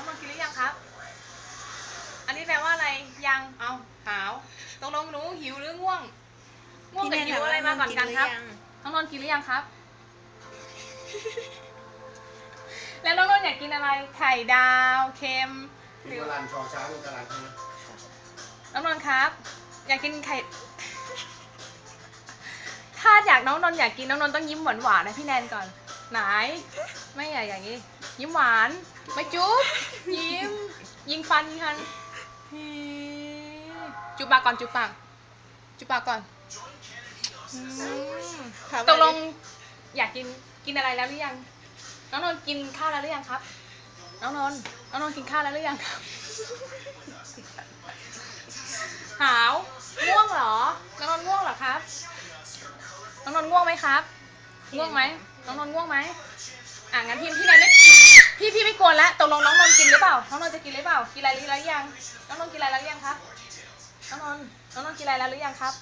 น้องนนท์กินหรือยังครับ อันนี้แปลว่าอะไร ยัง เอาหาวตกลงหนูหิวหรือง่วง ง่วงกับหิวอะไรมาก่อนกันครับ น้องนนท์กินหรือยังครับ แล้วน้องนนท์อยากกินอะไร ไข่ดาว เค็มหมีรือกระลันชอช้างมีกระลันใช่ไหมน้องนนท์ครับ อยากกินไข่ถ้าอยากน้องนนท์อยากกินน้องนนท์ต้องยิ้มหวานหวานๆนะพี่แนนก่อน ไหน ไม่อยากอย่างนี้ ยิ้มหวาน ไม่จุ๊บ ยิ้ม ยิงฟันยิงฟันฮีจุ๊บปากก่อนจุ๊บปากจุ๊บปากก่อนอืมถามตว่ากลงอยากกินกินอะไรแล้วหรือยัง น้องนนท์กินข้าวแล้วหรือยังครับ น้องนนท์น้องนนท์กินข้าวแล้วหรือยังครับ หาวง่วงเหรอ น้องนนท์ง่วงเหรอครับ น้องนนท์ง่วงไหมครับ ง่วงไหมน้องนนท์ง่วงไหมอะงั้นพี่พี่แนนไม่พี่พี่ไม่กวนแล้วตกลงน้องนนท์กินหรือเปล่า น้องนนท์จะกินหรือเปล่า กินอะไรหรือยัง น้องนนท์กินอะไรแล้วหรือยังครับ น้องนนท์น้องนนท์กินอะไรแล้วหรือยังครับ